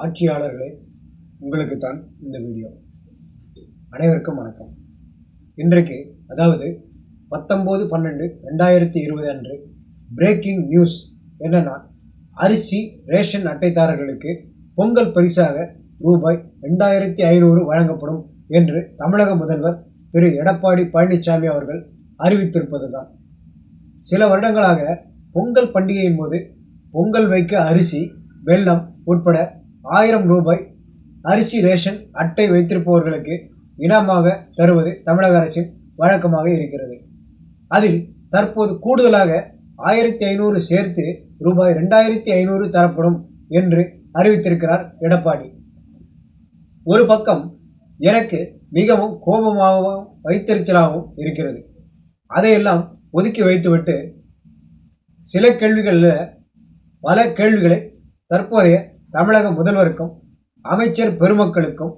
ஆட்சியாளர்களே உங்களுக்கு தான் இந்த வீடியோ. அனைவருக்கும் வணக்கம். இன்றைக்கு அதாவது பத்தொம்போது பன்னெண்டு ரெண்டாயிரத்தி இருபது அன்று பிரேக்கிங் நியூஸ் என்னன்னா அரிசி ரேஷன் அட்டைதாரர்களுக்கு பொங்கல் பரிசாக ரூபாய் ரெண்டாயிரத்தி ஐநூறு வழங்கப்படும் என்று தமிழக முதல்வர் திரு. எடப்பாடி பழனிசாமி அவர்கள் அறிவித்திருப்பதுதான். சில வருடங்களாக பொங்கல் பண்டிகையின் போது பொங்கல் வைக்க அரிசி வெள்ளம் உட்பட ஆயிரம் ரூபாய் அரிசி ரேஷன் அட்டை வைத்திருப்பவர்களுக்கு இனமாக தருவது தமிழக அரசின் வழக்கமாக இருக்கிறது. அதில் தற்போது கூடுதலாக ஆயிரத்தி ஐநூறு சேர்த்து ரூபாய் ரெண்டாயிரத்தி ஐநூறு தரப்படும் என்று அறிவித்திருக்கிறார் எடப்பாடி. ஒரு பக்கம் எனக்கு மிகவும் கோபமாகவும் வைத்தறிச்சலாகவும் இருக்கிறது. அதையெல்லாம் ஒதுக்கி வைத்துவிட்டு சில கேள்விகளில் பல கேள்விகளை தற்போதைய தமிழக முதல்வருக்கும் அமைச்சர் பெருமக்களுக்கும்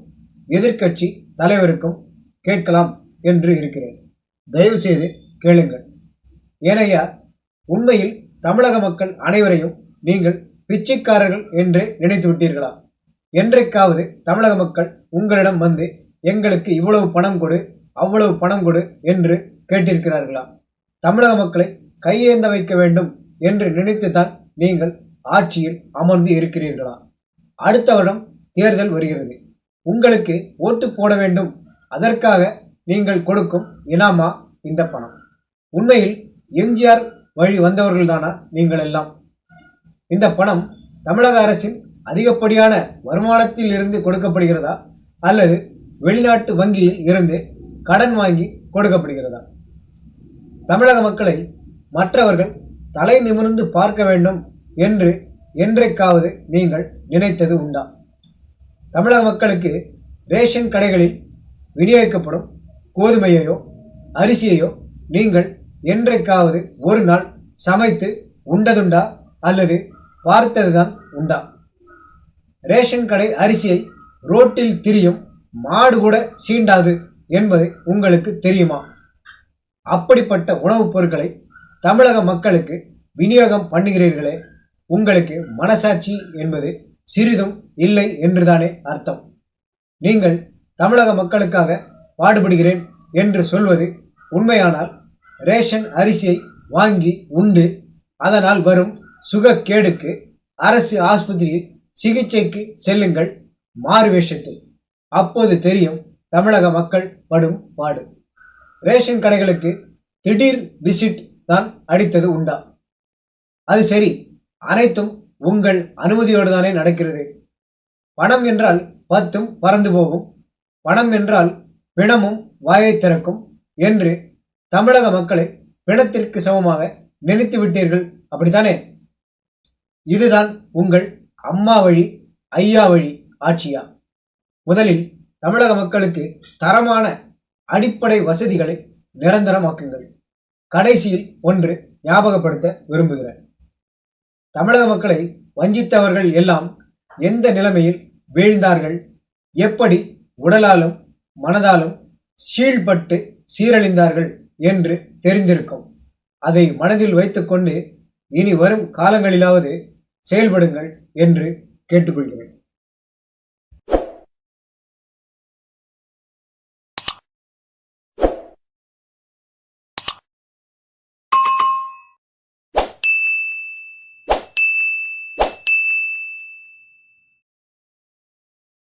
எதிர்க்கட்சி தலைவருக்கும் கேட்கலாம் என்று இருக்கிறேன். தயவு செய்து கேளுங்கள். ஏனையா உண்மையில் தமிழக மக்கள் அனைவரையும் நீங்கள் பிச்சைக்காரர்கள் என்று நினைத்து விட்டீர்களா? என்றைக்காவது தமிழக மக்கள் உங்களிடம் வந்து எங்களுக்கு இவ்வளவு பணம் கொடு அவ்வளவு பணம் கொடு என்று கேட்டிருக்கிறார்களா? தமிழக மக்களை கையேந்த வைக்க வேண்டும் என்று நினைத்துத்தான் நீங்கள் ஆட்சியில் அமர்ந்து இருக்கிறீர்களா? அடுத்த வருடம் தேர்தல் வருகிறது. உங்களுக்கு ஓட்டு போட வேண்டும். அதற்காக நீங்கள் கொடுக்கும் இனாமா இந்த பணம். உண்மையில் எம்ஜிஆர் வழி வந்தவர்கள்தானா நீங்கள் எல்லாம்? இந்த பணம் தமிழக அரசின் அதிகப்படியான வருமானத்தில் இருந்து கொடுக்கப்படுகிறதா? அல்லது வெளிநாட்டு வங்கியில் இருந்து கடன் வாங்கி கொடுக்கப்படுகிறதா? தமிழக மக்களை மற்றவர்கள் தலை நிமிர்ந்து பார்க்க வேண்டும். என்று என்றைக்காவது நீங்கள் நினைத்தது உண்டா? தமிழக மக்களுக்கு ரேஷன் கடைகளில் விநியோகிக்கப்படும் கோதுமையையோ அரிசியையோ நீங்கள் என்றைக்காவது ஒரு நாள் சமைத்து உண்டதுண்டா? அல்லது பார்த்ததுதான் உண்டா? ரேஷன் கடை அரிசியை ரோட்டில் திரியும் மாடு கூட சீண்டாது என்பது உங்களுக்கு தெரியுமா? அப்படிப்பட்ட உணவுப் பொருட்களை தமிழக மக்களுக்கு விநியோகம் பண்ணுகிறீர்களே உங்களுக்கு மனசாட்சி என்பது சிறிதும் இல்லை என்றுதானே அர்த்தம். நீங்கள் தமிழக மக்களுக்காக பாடுபடுகிறேன் என்று சொல்வது உண்மையானால் ரேஷன் அரிசியை வாங்கி உண்டு. அதனால் வரும் சுகக்கேடுக்கு அரசு ஆஸ்பத்திரியில் சிகிச்சைக்கு செல்லுங்கள். மாறு வேஷத்தில். அப்போது தெரியும் தமிழக மக்கள் படும் பாடு. ரேஷன் கடைகளுக்கு திடீர் விசிட் தான் அடித்தது உண்டா? அது சரி. அனைத்தும் உங்கள் அனுமதியோடு தானே நடக்கிறது. பணம் என்றால் பத்தும் பறந்து போகும். பணம் என்றால் பிணமும் வாயை திறக்கும் என்று தமிழக மக்களை பிணத்திற்கு சமமாக நினைத்து விட்டீர்கள் அப்படித்தானே? இதுதான் உங்கள் அம்மா வழி ஐயா வழி ஆட்சியா? முதலில் தமிழக மக்களுக்கு தரமான அடிப்படை வசதிகளை நிரந்தரமாக்குங்கள். கடைசியில் ஒன்று ஞாபகப்படுத்த விரும்புகிறேன். தமிழக மக்களை வஞ்சித்தவர்கள் எல்லாம் எந்த நிலைமையில் வீழ்ந்தார்கள்? எப்படி உடலாலும் மனதாலும் சீழ்பட்டு சீரழிந்தார்கள் என்று தெரிந்திருக்கும். அதை மனதில் வைத்துக்கொண்டு இனி வரும் காலங்களிலாவது செயல்படுங்கள் என்று கேட்டுக்கொள்கிறேன்.